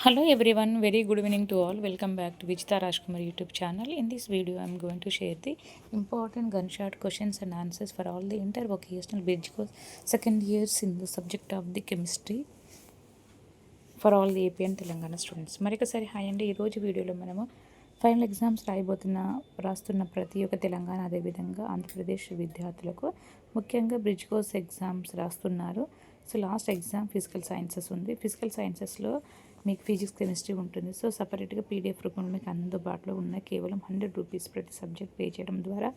Hello everyone very good evening to all welcome back to Vijitha Rajkumar YouTube channel in this video I'm going to share the important gun short questions and answers for all the inter vocational bridge course second years in the subject of the chemistry for all the AP and Telangana students మరొకసారి hi అండి రోజు వీడియోలో మనము final exams రాయబోతున్న రాస్తున్న ప్రతి ఒక్క తెలంగాణ అదేవిధంగా ఆంధ్రప్రదేశ్ విద్యార్థులకు ముఖ్యంగా బ్రిడ్జ్ కోర్స్ ఎగ్జామ్స్ రాస్తున్నారు. So last exam physical sciences ఉంది. ఫిజికల్ సైన్సెస్లో మీకు ఫిజిక్స్ కెమిస్ట్రీ ఉంటుంది. సో సపరేట్గా పీడిఎఫ్ రూపంలో మీకు అందుబాటులో ఉన్న కేవలం హండ్రెడ్ రూపీస్ ప్రతి సబ్జెక్ట్ పే చేయడం ద్వారా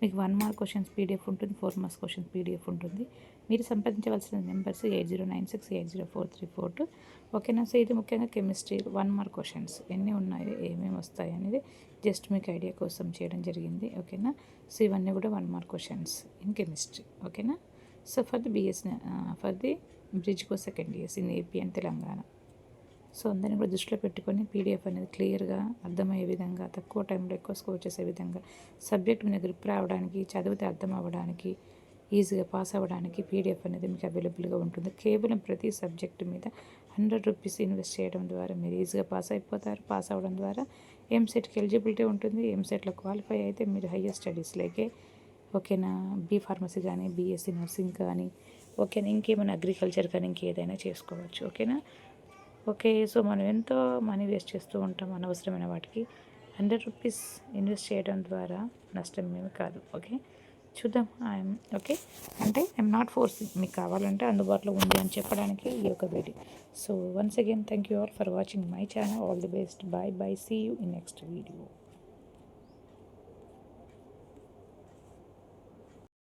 మీకు వన్ మార్క్ క్వశ్చన్స్ పీడిఎఫ్ ఉంటుంది ఫోర్ మార్క్స్ క్వశ్చన్స్ పీడిఎఫ్ ఉంటుంది. మీరు సంప్రదించవలసిన numbers eight zero nine six eight zero four three four two. ఓకేనా సో ఇది ముఖ్యంగా కెమిస్ట్రీ వన్ మార్క్ క్వశ్చన్స్. ఎన్ని ఉన్నాయి ఏమేమి వస్తాయి అనేది జస్ట్ మీకు ఐడియా కోసం చేయడం జరిగింది. ఓకేనా సో ఇవన్నీ కూడా one mark questions in chemistry. ఓకేనా so for the BS for the bridge co second years in AP and Telangana. So అందరిని కూడా దృష్టిలో పెట్టుకొని పీడిఎఫ్ అనేది క్లియర్గా అర్థమయ్యే విధంగా తక్కువ టైంలో ఎక్కువ స్కోర్ చేసే విధంగా సబ్జెక్ట్ మీద గ్రిప్ రావడానికి చదివితే అర్థం అవ్వడానికి ఈజీగా పాస్ అవ్వడానికి పీడిఎఫ్ అనేది మీకు అవైలబుల్గా ఉంటుంది. కేవలం ప్రతి సబ్జెక్టు మీద హండ్రెడ్ రూపీస్ ఇన్వెస్ట్ చేయడం ద్వారా మీరు ఈజీగా పాస్ అయిపోతారు. పాస్ అవ్వడం ద్వారా ఎంసెట్కి ఎలిజిబిలిటీ ఉంటుంది. ఎంసెట్లో క్వాలిఫై అయితే మీరు హయ్యర్ స్టడీస్లోకే ఓకేనా? బీ ఫార్మసీ కానీ బీఎస్సీ నర్సింగ్ కానీ ఓకేనా? ఇంకేమైనా అగ్రికల్చర్ కానీ ఇంకేదైనా చేసుకోవచ్చు. ఓకేనా? ఓకే సో మనం ఎంతో మనీ వేస్ట్ చేస్తూ ఉంటాం అనవసరమైన వాటికి? హండ్రెడ్ రూపీస్ ఇన్వెస్ట్ చేయడం ద్వారా నష్టం ఏమి కాదు ఓకే? చూద్దాం ఐఎమ్ ఓకే? అంటే ఐఎమ్ నాట్ ఫోర్స్ మీకు కావాలంటే అందుబాటులో ఉంది అని చెప్పడానికి ఈ యొక్క video. So once again thank you all for watching my channel. All the best. Bye bye see you in next video.